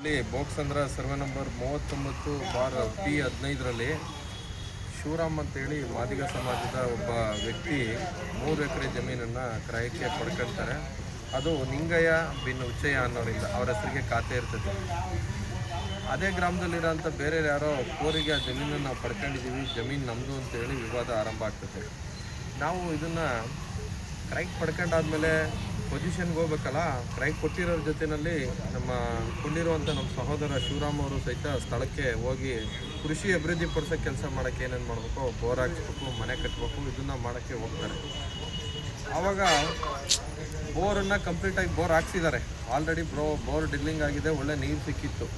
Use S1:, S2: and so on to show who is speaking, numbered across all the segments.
S1: ಇಲ್ಲಿ ಅಂದ್ರೆ survey number ಮೂವತ್ತೊಂಬತ್ತು ಬಾರ್ ಪಿ ಹದಿನೈದರಲ್ಲಿ. ಶಿವರಾಮ್ ಅಂತೇಳಿ ಮಾದಿಗ ಸಮಾಜದ ಒಬ್ಬ ವ್ಯಕ್ತಿ ಮೂರು ಎಕರೆ ಜಮೀನನ್ನು ಕ್ರಯಕ್ಕೆ ಪಡ್ಕೊಳ್ತಾರೆ ಅದು ನಿಂಗಯ್ಯ ಬಿನ್ ಉಚ್ಚಯ್ಯ ಅನ್ನೋರಿಂದ ಅವರ ಹೆಸರಿಗೆ ಖಾತೆ ಇರ್ತದೆ. ಅದೇ ಗ್ರಾಮದಲ್ಲಿರೋಂಥ ಬೇರೆ ಯಾರೋ ಕೋರಿಗೆ ಆ ಜಮೀನನ್ನು ನಾವು ಪಡ್ಕೊಂಡಿದ್ದೀವಿ, ಜಮೀನು ನಮ್ಮದು ಅಂತೇಳಿ ವಿವಾದ ಆರಂಭ ಆಗ್ತದೆ. ನಾವು ಇದನ್ನು ಕ್ರೈಕ್ ಪಡ್ಕೊಂಡಾದ್ಮೇಲೆ ಪೊಸಿಷನ್ಗೆ ಹೋಗ್ಬೇಕಲ್ಲ? ಕ್ರೈ ಕೊಟ್ಟಿರೋರ ಜೊತೆಯಲ್ಲಿ ನಮ್ಮ ಕೊಂಡಿರುವಂಥ ನಮ್ಮ ಸಹೋದರ ಶಿವರಾಮ್ ಅವರು ಸಹಿತ ಸ್ಥಳಕ್ಕೆ ಹೋಗಿ ಕೃಷಿ ಅಭಿವೃದ್ಧಿ ಪಡಿಸೋ ಕೆಲಸ ಮಾಡೋಕ್ಕೆ ಏನೇನು ಮಾಡಬೇಕು? ಬೋರ್ ಹಾಕ್ಸ್ಬೇಕು ಮನೆ ಕಟ್ಟಬೇಕು ಇದನ್ನು ಮಾಡೋಕ್ಕೆ ಹೋಗ್ತಾರೆ. ಆವಾಗ ಬೋರನ್ನು ಕಂಪ್ಲೀಟಾಗಿ ಬೋರ್ ಹಾಕ್ಸಿದ್ದಾರೆ. ಆಲ್ರೆಡಿ ಬ್ರೋ ಬೋರ್ ಡಿಲ್ಲಿಂಗ್ ಆಗಿದೆ, ಒಳ್ಳೆ ನೀರು ಸಿಕ್ಕಿತ್ತು.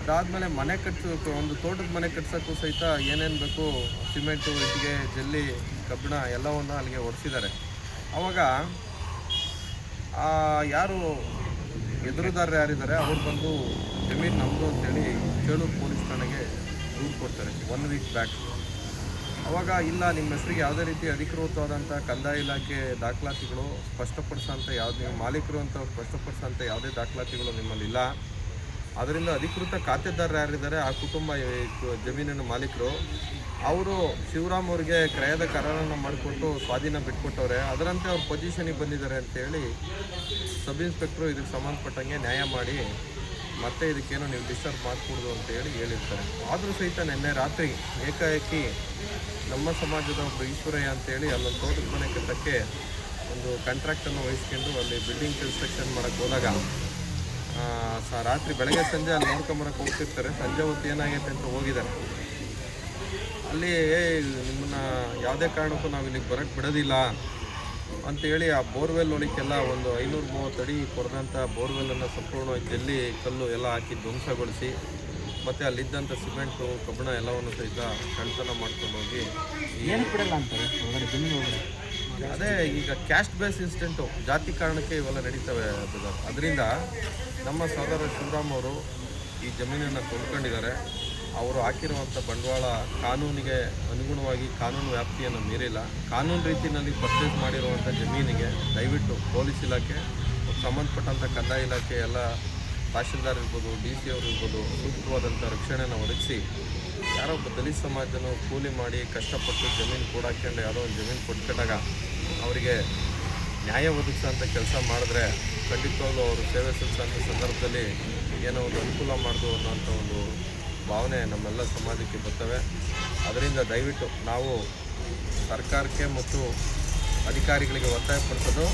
S1: ಅದಾದಮೇಲೆ ಮನೆ ಕಟ್ಸೋಕೆ ಒಂದು ತೋಟದ ಮನೆ ಕಟ್ಸೋಕ್ಕೂ ಸಹಿತ ಏನೇನು ಬೇಕು? ಸಿಮೆಂಟು, ಇಟ್ಟಿಗೆ, ಜಲ್ಲಿ, ಕಬ್ಬಿಣ ಎಲ್ಲವನ್ನು ಅಲ್ಲಿಗೆ ಒಡಿಸಿದ್ದಾರೆ. ಆವಾಗ ಯಾರು ಎದುರುದಾರರು ಯಾರಿದ್ದಾರೆ, ಅವ್ರು ಬಂದು ಜಮೀನು ನಮ್ಮದು ಅಂತೇಳಿ ಚೇಳೂರು ಪೊಲೀಸ್ ಠಾಣೆಗೆ ದೂರು ಕೊಡ್ತಾರೆ ಒನ್ ವೀಕ್ ಬ್ಯಾಕ್ ಅವಾಗ ಇಲ್ಲ, ನಿಮ್ಮ ಹೆಸರಿಗೆ ಯಾವುದೇ ರೀತಿ ಅಧಿಕೃತವಾದಂಥ ಕಂದಾಯ ಇಲಾಖೆ ದಾಖಲಾತಿಗಳು ಸ್ಪಷ್ಟಪಡಿಸೋಂಥ ಯಾವ್ದು ನೀವು ಮಾಲೀಕರು ಅಂತ ಸ್ಪಷ್ಟಪಡಿಸೋಂಥ ಯಾವುದೇ ದಾಖಲಾತಿಗಳು ನಿಮ್ಮಲ್ಲಿ ಇಲ್ಲ ಅದರಿಂದ ಅಧಿಕೃತ ಖಾತೆದಾರರು ಯಾರಿದ್ದಾರೆ, ಆ ಕುಟುಂಬ ಜಮೀನಿನ ಮಾಲೀಕರು, ಅವರು ಶಿವರಾಮ್ ಅವ್ರಿಗೆ ಕ್ರಯದ ಕರಾರನ್ನು ಮಾಡಿಕೊಟ್ಟು ಸ್ವಾಧೀನ ಬಿಟ್ಕೊಟ್ಟವ್ರೆ. ಅದರಂತೆ ಅವ್ರ ಪೊಸಿಷನಿಗೆ ಬಂದಿದ್ದಾರೆ ಅಂತೇಳಿ ಸಬ್ ಇನ್ಸ್ಪೆಕ್ಟ್ರು ಇದಕ್ಕೆ ಸಂಬಂಧಪಟ್ಟಂಗೆ ನ್ಯಾಯ ಮಾಡಿ ಮತ್ತೆ ಇದಕ್ಕೇನು ನೀವು ಡಿಸ್ಟರ್ಬ್ ಮಾಡಕೂಡ್ದು ಅಂತೇಳಿ ಹೇಳಿರ್ತಾರೆ. ಆದರೂ ಸಹಿತ ನಿನ್ನೆ ರಾತ್ರಿ ಏಕಾಏಕಿ ನಮ್ಮ ಸಮಾಜದ ಒಬ್ಬ ಈಶ್ವರಯ್ಯ ಅಂತೇಳಿ ಅಲ್ಲೊಂದು ತೋಟದ ಮನೆ ಕಟ್ಟಕ್ಕೆ ಒಂದು ಕಾಂಟ್ರಾಕ್ಟನ್ನು ವಹಿಸ್ಕೊಂಡು ಅಲ್ಲಿ ಬಿಲ್ಡಿಂಗ್ ಕನ್ಸ್ಟ್ರಕ್ಷನ್ ಮಾಡೋಕ್ಕೆ ಹೋದಾಗ ರಾತ್ರಿ ಬೆಳಗ್ಗೆ ಸಂಜೆ ಅಲ್ಲಿ ನೋಡ್ಕೊಂಬರಕ್ಕೆ ಹೋಗ್ತಿರ್ತಾರೆ. ಸಂಜೆ ಹೊತ್ತು ಏನಾಗೈತೆ ಅಂತ ಹೋಗಿದ್ದಾರೆ. ಅಲ್ಲಿ ನಿಮ್ಮನ್ನ ಯಾವುದೇ ಕಾರಣಕ್ಕೂ ನಾವು ಇಲ್ಲಿಗೆ ಬರೋಕ್ಕೆ ಬಿಡೋದಿಲ್ಲ ಅಂತೇಳಿ ಆ ಬೋರ್ವೆಲ್ ಒಳಕ್ಕೆಲ್ಲ ಒಂದು ಐನೂರು ಮೂವತ್ತು ಅಡಿ ಕೊರೆದಂಥ ಬೋರ್ವೆಲ್ಲನ್ನು ಸಂಪೂರ್ಣವಾಗಿ ಜಲ್ಲಿ ಕಲ್ಲು ಎಲ್ಲ ಹಾಕಿ ಧ್ವಂಸಗೊಳಿಸಿ ಮತ್ತು ಅಲ್ಲಿದ್ದಂಥ ಸಿಮೆಂಟು ಕಬ್ಬಣ ಎಲ್ಲವನ್ನು ಸಹಿತ ಕಳ್ತನ ಮಾಡ್ಕೊಂಡು ಹೋಗಿ ಅದೇ ಈಗ ಕ್ಯಾಸ್ಟ್ ಬೇಸ್ ಇನ್ಸಿಡೆಂಟು ಜಾತಿ ಕಾರಣಕ್ಕೆ ಇವೆಲ್ಲ ನಡೀತವೆ ಅದರಿಂದ ನಮ್ಮ ಸಹೋದರ ಶಿವರಾಮ್ ಅವರು ಈ ಜಮೀನನ್ನು ಕೊಂಡ್ಕೊಂಡಿದ್ದಾರೆ ಅವರು ಹಾಕಿರುವಂಥ ಬಂಡವಾಳ ಕಾನೂನಿಗೆ ಅನುಗುಣವಾಗಿ ಕಾನೂನು ವ್ಯಾಪ್ತಿಯನ್ನು ಮೀರಿಲ್ಲ. ಕಾನೂನು ರೀತಿಯಲ್ಲಿ ಪರ್ಚೇಸ್ ಮಾಡಿರುವಂಥ ಜಮೀನಿಗೆ ದಯವಿಟ್ಟು ಪೊಲೀಸ್ ಇಲಾಖೆ, ಸಂಬಂಧಪಟ್ಟಂಥ ಕಂದಾಯ ಇಲಾಖೆ, ಎಲ್ಲ ತಹಶೀಲ್ದಾರ್ ಇರ್ಬೋದು, ಡಿ ಸಿ ಅವರು ಇರ್ಬೋದು, ಸೂಕ್ತವಾದಂಥ ರಕ್ಷಣೆಯನ್ನು ಒದಗಿಸಿ ಯಾರೋ ಒಬ್ಬ ದಲಿತ ಸಮಾಜನು ಕೂಲಿ ಮಾಡಿ ಕಷ್ಟಪಟ್ಟು ಜಮೀನು ಕೂಡಾಕೊಂಡು ಯಾರೋ ಒಂದು ಜಮೀನು ಕೊಟ್ಕೊಂಡಾಗ ಅವರಿಗೆ ನ್ಯಾಯ ಒದಗಿಸೋಂಥ ಕೆಲಸ ಮಾಡಿದ್ರೆ ಖಂಡಿತವಾಗ್ಲೂ ಅವರು ಸೇವೆ ಸಲ್ಲಿಸೋಂಥ ಸಂದರ್ಭದಲ್ಲಿ ಏನೋ ಒಂದು ಅನುಕೂಲ ಮಾಡ್ದು ಅನ್ನೋಂಥ ಒಂದು ಭಾವನೆ ನಮ್ಮೆಲ್ಲ ಸಮಾಜಕ್ಕೆ ಬರ್ತವೆ. ಅದರಿಂದ ದಯವಿಟ್ಟು ನಾವು ಸರ್ಕಾರಕ್ಕೆ ಮತ್ತು ಅಧಿಕಾರಿಗಳಿಗೆ ಒತ್ತಾಯಪಡಿಸೋದು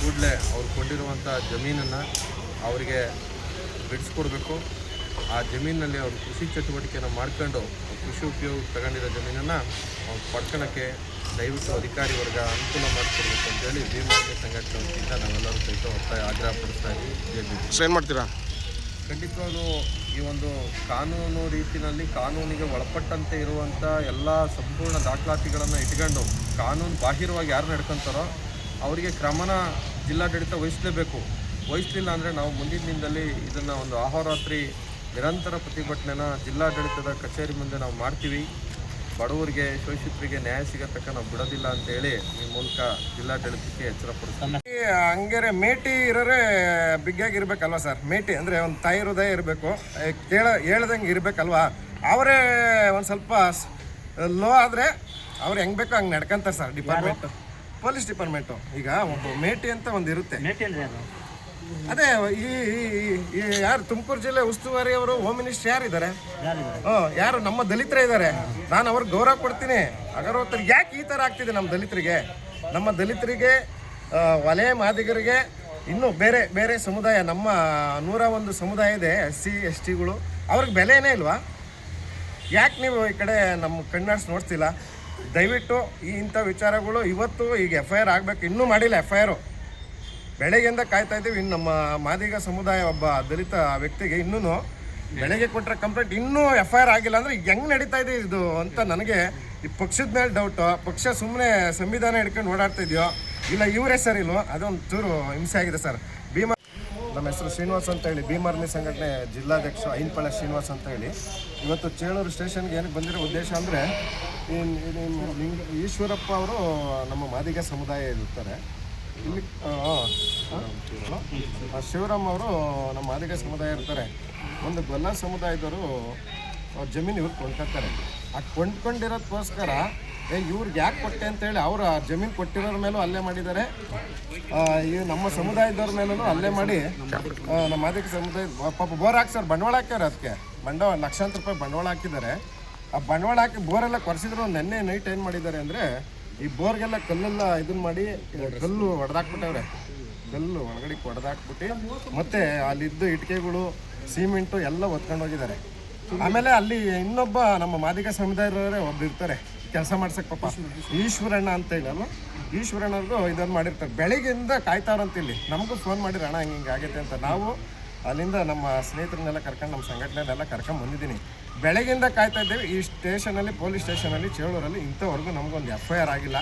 S1: ಕೂಡಲೇ ಅವ್ರು ಕೊಂಡಿರುವಂಥ ಜಮೀನನ್ನು ಅವರಿಗೆ ಬಿಡಿಸ್ಕೊಡ್ಬೇಕು ಆ ಜಮೀನಿನಲ್ಲಿ ಅವರು ಕೃಷಿ ಚಟುವಟಿಕೆಯನ್ನು ಮಾಡ್ಕೊಂಡು ಕೃಷಿ ಉಪಯೋಗ ತಗೊಂಡಿರೋ ಜಮೀನನ್ನು ಅವ್ರು ಪಡ್ಕೊಳಕ್ಕೆ ದಯವಿಟ್ಟು ಅಧಿಕಾರಿ ವರ್ಗ ಅನುಕೂಲ ಮಾಡಿಕೊಡ್ಬೇಕು ಅಂತೇಳಿ ಭೀಮಾರ್ಮಿ ಸಂಘಟನೆ ವತಿಯಿಂದ ನಾವೆಲ್ಲರೂ ಸಹಿತ ಒತ್ತಾಯ ಆಗ್ರಹ ಪಡಿಸ್ತಾ ಇದ್ದೀವಿ.
S2: ಏನು ಮಾಡ್ತೀರಾ?
S1: ಖಂಡಿತವಾಗೂ ಈ ಒಂದು ಕಾನೂನು ರೀತಿಯಲ್ಲಿ ಕಾನೂನಿಗೆ ಒಳಪಟ್ಟಂತೆ ಇರುವಂಥ ಎಲ್ಲ ಸಂಪೂರ್ಣ ದಾಖಲಾತಿಗಳನ್ನು ಇಟ್ಕೊಂಡು ಕಾನೂನು ಬಾಹಿರವಾಗಿ ಯಾರು ನಡ್ಕೊಂತಾರೋ ಅವರಿಗೆ ಕ್ರಮನ ಜಿಲ್ಲಾಡಳಿತ ವಹಿಸಲೇಬೇಕು. ವಹಿಸಲಿಲ್ಲ ಅಂದರೆ ನಾವು ಮುಂದಿನ ದಿನದಲ್ಲಿ ಇದನ್ನು ಒಂದು ಆಹೋರಾತ್ರಿ ನಿರಂತರ ಪ್ರತಿಭಟನೆನ ಜಿಲ್ಲಾಡಳಿತದ ಕಚೇರಿ ಮುಂದೆ ನಾವು ಮಾಡ್ತೀವಿ. ಬಡವರಿಗೆ ಶೋಷಿತರಿಗೆ ನ್ಯಾಯ ಸಿಗತಕ್ಕ ನಾವು ಬಿಡೋದಿಲ್ಲ ಅಂತೇಳಿ ಈ ಮೂಲಕ ಜಿಲ್ಲಾಡಳಿತಕ್ಕೆ ಎಚ್ಚರ ಪಡಿಸ್ತೀವಿ.
S2: ಹಂಗಾರೆ ಮೇಟಿ ಇರೋರೆ ಬಿಗ್ಗಾಗಿ ಇರ್ಬೇಕಲ್ವಾ ಸರ್? ಮೇಟಿ ಅಂದರೆ ಒಂದು ತಾಯಿ ಹೃದಯ ಇರಬೇಕು. ಕೇಳ ಹೇಳ್ದಂಗೆ ಇರಬೇಕಲ್ವಾ? ಅವರೇ ಒಂದು ಸ್ವಲ್ಪ ಲೋ ಆದರೆ ಅವ್ರು ಹೆಂಗೆ ಬೇಕೋ ಹಂಗೆ ನಡ್ಕೊಂತಾರೆ ಸರ್ ಡಿಪಾರ್ಟ್ಮೆಂಟ್. Police department. ಈಗ ಒಂದು ಮೇಟಿ ಅಂತ ಒಂದು ಇರುತ್ತೆ.
S3: ಮೇಟಿ ಅಂದ್ರೆ
S2: ಅದೇ ಈ ಯಾರು ತುಮಕೂರು ಜಿಲ್ಲೆ ಉಸ್ತುವಾರಿ ಅವರು ಹೋಮ್ ಮಿನಿಸ್ಟರ್ ಯಾರಿದ್ದಾರೆ? ಹ್ಮ್, ಯಾರು ನಮ್ಮ ದಲಿತರ ಇದ್ದಾರೆ. ನಾನು ಅವ್ರಿಗೆ ಗೌರವ ಕೊಡ್ತೀನಿ. ಅಗರವತ್ತರಿಗೆ ಯಾಕೆ ಈ ಥರ ಆಗ್ತಿದೆ ನಮ್ಮ ದಲಿತರಿಗೆ? ನಮ್ಮ ದಲಿತರಿಗೆ ವಲಯ ಮಾದಿಗರಿಗೆ ಇನ್ನು ಬೇರೆ ಬೇರೆ ಸಮುದಾಯ ನಮ್ಮ ನೂರ ಒಂದು ಸಮುದಾಯ ಇದೆ ಎಸ್ ಸಿ ಎಸ್ ಟಿಗಳು. ಅವ್ರಿಗೆ ಬೆಲೆನೇ ಇಲ್ವಾ? ಯಾಕೆ ನೀವು ಈ ಕಡೆ ನಮ್ಮ ಕಣ್ಣಾಡ್ಸ್ ನೋಡ್ತಿಲ್ಲ? ದಯವಿಟ್ಟು ಈ ಇಂಥ ವಿಚಾರಗಳು ಇವತ್ತು ಈಗ ಎಫ್ ಐ ಆರ್ ಆಗಬೇಕು. ಇನ್ನೂ ಮಾಡಿಲ್ಲ ಎಫ್ ಐ ಆರು ಬೆಳಗ್ಗೆಯಿಂದ ಕಾಯ್ತಾ ಇದ್ದೀವಿ. ಇನ್ನು ನಮ್ಮ ಮಾದಿಗ ಸಮುದಾಯ ಒಬ್ಬ ದಲಿತ ವ್ಯಕ್ತಿಗೆ ಇನ್ನೂ ಬೆಳಗ್ಗೆ ಕೊಟ್ಟರೆ ಕಂಪ್ಲೇಂಟ್ ಇನ್ನೂ ಎಫ್ ಐ ಆರ್ ಆಗಿಲ್ಲ ಅಂದರೆ ಹೆಂಗೆ ನಡೀತಾ ಇದೆ ಇದು ಅಂತ ನನಗೆ ಈ ಪಕ್ಷದ ಮೇಲೆ ಡೌಟು ಪಕ್ಷ ಸುಮ್ಮನೆ ಸಂವಿಧಾನ ಹಿಡ್ಕೊಂಡು ಓಡಾಡ್ತಾ ಇದೆಯೋ? ಇಲ್ಲ, ಇವರೇ ಸರ್ ಇಲ್ವೋ? ಅದೊಂದು ಚೂರು ಹಿಂಸೆ ಆಗಿದೆ ಸರ್. ಭೀಮಾ ನಮ್ಮ ಹೆಸರು ಶ್ರೀನಿವಾಸ್ ಅಂತ ಹೇಳಿ. ಭೀಮಾರ್ಮಿ ಸಂಘಟನೆ ಜಿಲ್ಲಾಧ್ಯಕ್ಷ ಐನ್ಪಳ ಶ್ರೀನಿವಾಸ್ ಅಂತ ಹೇಳಿ. ಇವತ್ತು ಚೇಳೂರು ಸ್ಟೇಷನ್ಗೆ ಏನಕ್ಕೆ ಬಂದಿರೋ ಉದ್ದೇಶ ಅಂದರೆ ಈಶ್ವರಪ್ಪ ಅವರು ನಮ್ಮ ಮಾದಿಗ ಸಮುದಾಯ ಇರ್ತಾರೆ. ಇಲ್ಲಿ ಶಿವರಾಮ್ ಅವರು ನಮ್ಮ ಆದಿಗ ಸಮುದಾಯ ಇರ್ತಾರೆ. ಒಂದು ಗೊಲ್ಲ ಸಮುದಾಯದವರು ಅವ್ರ ಜಮೀನು ಇವ್ರು ಕೊಂಡ್ಕೊತಾರೆ ಆ ಕೊಂಡ್ಕೊಂಡಿರೋದಕ್ಕೋಸ್ಕರ ಏ, ಇವ್ರಿಗೆ ಯಾಕೆ ಕೊಟ್ಟೆ ಅಂತೇಳಿ ಆ ಜಮೀನು ಕೊಟ್ಟಿರೋರ ಮೇಲೂ ಅಲ್ಲೇ ಮಾಡಿದ್ದಾರೆ. ಈ ನಮ್ಮ ಸಮುದಾಯದವ್ರ ಮೇಲೂ ಅಲ್ಲೇ ಮಾಡಿ ನಮ್ಮ ಆದಿಗ ಸಮುದಾಯ ಪಾಪ ಬೋರ್ ಹಾಕ್ಸರ್ ಬಂಡವಾಳ ಹಾಕ್ಯಾರ ಅದಕ್ಕೆ ಬಂಡವಾಳ, ಲಕ್ಷಾಂತರ ರೂಪಾಯಿ ಬಂಡವಾಳ ಹಾಕಿದ್ದಾರೆ. ಆ ಬಂಡವಾಳ ಹಾಕಿ ಬೋರೆಲ್ಲ ಕೊರೆಸಿದ್ರು, ನೆನ್ನೆ ನೈಟ್ ಏನು ಮಾಡಿದ್ದಾರೆ ಅಂದರೆ ಈ ಬೋರ್ಗೆಲ್ಲ ಕಲ್ಲೆಲ್ಲ ಇದನ್ನ ಮಾಡಿ ಕಲ್ಲು ಹೊಡೆದಾಕ್ಬಿಟ್ಟವ್ರೆ ಕಲ್ಲು ಒಳಗಡೆ ಹೊಡೆದಾಕ್ಬಿಟ್ಟು ಮತ್ತೆ ಅಲ್ಲಿದ್ದ ಇಟ್ಕೆಗಳು, ಸಿಮೆಂಟು ಎಲ್ಲ ಒತ್ಕೊಂಡು ಹೋಗಿದ್ದಾರೆ. ಆಮೇಲೆ ಅಲ್ಲಿ ಇನ್ನೊಬ್ಬ ನಮ್ಮ ಮಾದಿಗ ಸಮುದಾಯದವರೇ ಒಬ್ರು ಇರ್ತಾರೆ. ಕೆಲಸ ಮಾಡ್ಸಕ್ ಪಾಪ. ಈಶ್ವರಣ್ಣ ಅಂತ ಹೇಳಲ್ಲ ಈಶ್ವರಣ್ಣವ್ರಿಗೂ ಇದನ್ನು ಮಾಡಿರ್ತಾರೆ. ಬೆಳಿಗ್ಗೆಯಿಂದ ಕಾಯ್ತಾರಂತ ಇಲ್ಲಿ ನಮಗೂ ಫೋನ್ ಮಾಡಿರ ಅಣ್ಣ ಹಿಂಗೆ ಆಗೈತೆ ಅಂತ. ನಾವು ಅಲ್ಲಿಂದ ನಮ್ಮ ಸ್ನೇಹಿತರನ್ನೆಲ್ಲ ಕರ್ಕೊಂಡು ನಮ್ಮ ಸಂಘಟನೆನೆಲ್ಲ ಕರ್ಕೊಂಡು ಬಂದಿದ್ದೀನಿ. ಬೆಳಗಿಂದ ಕಾಯ್ತಾ ಇದ್ದೇವೆ. ಈ ಸ್ಟೇಷನಲ್ಲಿ ಪೊಲೀಸ್ ಸ್ಟೇಷನಲ್ಲಿ ಚೇಳೂರಲ್ಲಿ ಇಂಥವರೆಗೂ ನಮಗೊಂದು ಎಫ್ ಐ ಆರ್ ಆಗಿಲ್ಲ.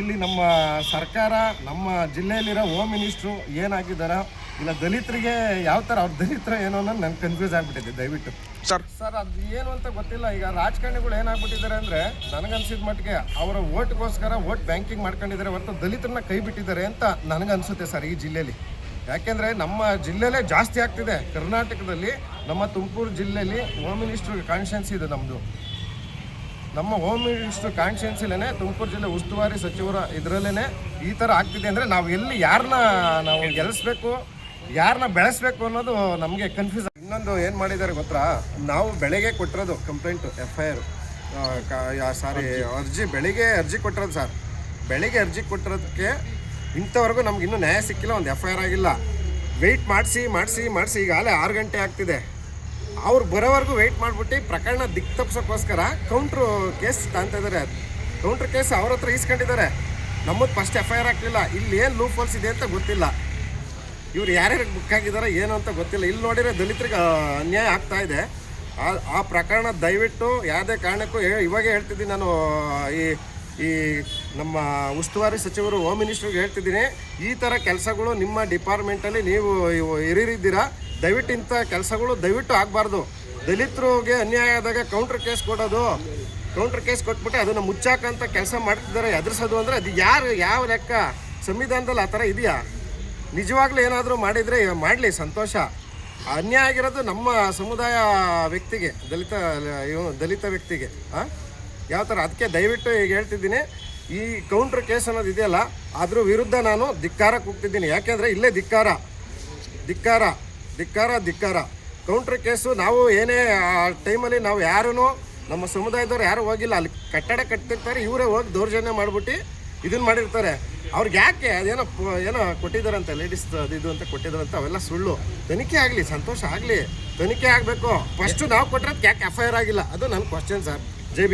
S2: ಇಲ್ಲಿ ನಮ್ಮ ಸರ್ಕಾರ ನಮ್ಮ ಜಿಲ್ಲೆಯಲ್ಲಿರೋ ಹೋಮ್ ಮಿನಿಸ್ಟ್ರು ಏನಾಗಿದ್ದಾರೆ ಇಲ್ಲ ದಲಿತರಿಗೆ ಯಾವ ಥರ ಅವ್ರ ದಲಿತರ ಏನೋ ಅನ್ನೋದು ನಂಗೆ ಕನ್ಫ್ಯೂಸ್ ಆಗಿಬಿಟ್ಟಿದೆ ದಯವಿಟ್ಟು.
S1: ಸರ್.
S2: ಸರ್ ಅದು ಏನು ಅಂತ ಗೊತ್ತಿಲ್ಲ. ಈಗ ರಾಜಕಾರಣಿಗಳು ಏನಾಗ್ಬಿಟ್ಟಿದ್ದಾರೆ ಅಂದರೆ ನನಗನ್ಸಿದ ಮಟ್ಟಿಗೆ ಅವರ ಓಟ್ಗೋಸ್ಕರ ಓಟ್ ಬ್ಯಾಂಕಿಂಗ್ ಮಾಡ್ಕೊಂಡಿದ್ದಾರೆ ಹೊರತು ದಲಿತರನ್ನ ಕೈ ಬಿಟ್ಟಿದ್ದಾರೆ ಅಂತ ನನಗನ್ಸುತ್ತೆ ಸರ್ ಈ ಜಿಲ್ಲೆಯಲ್ಲಿ. ಯಾಕೆಂದರೆ ನಮ್ಮ ಜಿಲ್ಲೆಲೇ ಜಾಸ್ತಿ ಆಗ್ತಿದೆ. ಕರ್ನಾಟಕದಲ್ಲಿ ನಮ್ಮ ತುಮಕೂರು ಜಿಲ್ಲೆಯಲ್ಲಿ ಹೋಮ್ ಮಿನಿಸ್ಟ್ರ್ ಕಾನ್ಷಿಯನ್ಸ್ ಇದೆ ನಮ್ಮದು ನಮ್ಮ ಹೋಮ್ ಮಿನಿಸ್ಟರ್ ಕಾನ್ಸ್ಟಿಟ್ಯೂನ್ಸಿಲೇ ತುಮಕೂರು ಜಿಲ್ಲೆ ಉಸ್ತುವಾರಿ ಸಚಿವರ ಇದರಲ್ಲೇ ಈ ಥರ ಆಗ್ತಿದೆ ಅಂದರೆ ನಾವು ಎಲ್ಲಿ ಯಾರನ್ನ ನಾವು ಗೆಲ್ಲಿಸ್ಬೇಕು ಯಾರನ್ನ ಬೆಳೆಸ್ಬೇಕು ಅನ್ನೋದು ನಮಗೆ ಕನ್ಫ್ಯೂಸ್ ಇನ್ನೊಂದು ಏನು ಮಾಡಿದ್ದಾರೆ ಗೊತ್ತಾ? ನಾವು ಬೆಳಗ್ಗೆ ಕೊಟ್ಟಿರೋದು complaint F I R sorry ಅರ್ಜಿ. ಬೆಳಿಗ್ಗೆ ಅರ್ಜಿ ಕೊಟ್ಟಿರೋದು ಸರ್ ಬೆಳಿಗ್ಗೆ ಅರ್ಜಿ ಕೊಟ್ಟಿರೋದಕ್ಕೆ ಇಂಥವರೆಗೂ ನಮ್ಗೆ ಇನ್ನೂ ನ್ಯಾಯ ಸಿಕ್ಕಿಲ್ಲ, ಒಂದು ಎಫ್ ಐ ಆರ್ ಆಗಿಲ್ಲ. ವೆಯ್ಟ್ ಮಾಡಿಸಿ ಮಾಡಿಸಿ ಮಾಡಿಸಿ ಈಗಾಗಲೇ ಆರು ಗಂಟೆ ಆಗ್ತಿದೆ. ಅವ್ರು ಬರೋವರೆಗೂ ವೆಯ್ಟ್ ಮಾಡಿಬಿಟ್ಟು ಪ್ರಕರಣ ದಿಕ್ ತಪ್ಪಿಸೋಕ್ಕೋಸ್ಕರ ಕೌಂಟ್ರು ಕೇಸ್ ತಾಂತ ಇದ್ದಾರೆ ಕೌಂಟ್ರ್ ಕೇಸ್ ಅವ್ರ ಹತ್ರ ಈಸ್ಕೊಂಡಿದ್ದಾರೆ. ನಮ್ಮದು ಫಸ್ಟ್ ಎಫ್ ಐ ಆರ್ ಆಗಲಿಲ್ಲ. ಇಲ್ಲಿ ಏನು ಲೂ ಹೋಲ್ಸ್ ಇದೆ ಅಂತ ಗೊತ್ತಿಲ್ಲ. ಇವ್ರು ಯಾರ್ಯಾರು ಬುಕ್ ಆಗಿದ್ದಾರೆ ಏನು ಅಂತ ಗೊತ್ತಿಲ್ಲ. ಇಲ್ಲಿ ನೋಡಿದರೆ ದಲಿತರಿಗೆ ಅನ್ಯಾಯ ಆಗ್ತಾ ಇದೆ. ಆ ಪ್ರಕರಣ ದಯವಿಟ್ಟು ಯಾವುದೇ ಕಾರಣಕ್ಕೂ ಇವಾಗೇ ಹೇಳ್ತಿದ್ದೀನಿ ನಾನು, ಈ ಈ ನಮ್ಮ ಉಸ್ತುವಾರಿ ಸಚಿವರು ಹೋಮ್ ಮಿನಿಸ್ಟ್ರಿಗೆ ಹೇಳ್ತಿದ್ದೀನಿ, ಈ ಥರ ಕೆಲಸಗಳು ನಿಮ್ಮ ಡಿಪಾರ್ಟ್ಮೆಂಟಲ್ಲಿ ನೀವು ಇವು ಹಿರಿಯರಿದ್ದೀರಾ ದಯವಿಟ್ಟು ಇಂಥ ಕೆಲಸಗಳು ದಯವಿಟ್ಟು ಆಗಬಾರ್ದು. ದಲಿತರಿಗೆ ಅನ್ಯಾಯ ಆದಾಗ ಕೌಂಟ್ರ್ ಕೇಸ್ ಕೊಡೋದು. ಕೌಂಟ್ರ್ ಕೇಸ್ ಕೊಟ್ಬಿಟ್ಟು ಅದನ್ನು ಮುಚ್ಚಾಕಂತ ಕೆಲಸ ಮಾಡ್ತಿದ್ದಾರೆ, ಎದುರಿಸೋದು ಅಂದರೆ ಅದು ಯಾರು, ಯಾವ ಲೆಕ್ಕ? ಸಂವಿಧಾನದಲ್ಲಿ ಆ ಥರ ಇದೆಯಾ? ನಿಜವಾಗ್ಲೂ ಏನಾದರೂ ಮಾಡಿದರೆ ಮಾಡಲಿ, ಸಂತೋಷ. ಅನ್ಯಾಯ ಆಗಿರೋದು ನಮ್ಮ ಸಮುದಾಯ ವ್ಯಕ್ತಿಗೆ, ದಲಿತ ದಲಿತ ವ್ಯಕ್ತಿಗೆ ಹಾಂ ಯಾವ ಥರ? ಅದಕ್ಕೆ ದಯವಿಟ್ಟು ಈಗ ಹೇಳ್ತಿದ್ದೀನಿ, ಈ ಕೌಂಟ್ರ್ ಕೇಸ್ ಅನ್ನೋದು ಇದೆಯಲ್ಲ, ಅದ್ರ ವಿರುದ್ಧ ನಾನು ಧಿಕ್ಕಾರಕ್ಕೆ ಹೋಗ್ತಿದ್ದೀನಿ ಯಾಕೆಂದರೆ ಇಲ್ಲೇ ಧಿಕ್ಕಾರ. ಧಿಕ್ಕಾರ. ಧಿಕ್ಕಾರ ಧಿಕ್ಕಾರ. ಕೌಂಟ್ರ್ ಕೇಸು ನಾವು ಏನೇ, ಆ ಟೈಮಲ್ಲಿ ನಾವು ಯಾರೂ ನಮ್ಮ ಸಮುದಾಯದವ್ರು ಯಾರು ಹೋಗಿಲ್ಲ. ಅಲ್ಲಿ ಕಟ್ಟಡ ಕಟ್ತಿರ್ತಾರೆ, ಇವರೇ ಹೋಗಿ ದೌರ್ಜನ್ಯ ಮಾಡಿಬಿಟ್ಟು ಇದನ್ನ ಮಾಡಿರ್ತಾರೆ. ಅವ್ರಿಗೆ ಯಾಕೆ ಅದೇನೋ ಏನೋ ಕೊಟ್ಟಿದ್ದಾರಂತೆ ಲೇಡೀಸ್ ಅದು ಇದು ಅಂತ ಕೊಟ್ಟಿದ್ದಾರಂತೆ, ಅವೆಲ್ಲ ಸುಳ್ಳು. ತನಿಖೆ ಆಗಲಿ, ಸಂತೋಷ ಆಗಲಿ, ತನಿಖೆ ಆಗಬೇಕು. ಫಸ್ಟು ನಾವು ಕೊಟ್ಟರೆ ಯಾಕೆ ಎಫ್ ಆಗಿಲ್ಲ? ಅದು ನನ್ನ ಕ್ವಶನ್ ಸರ್ ಜೈ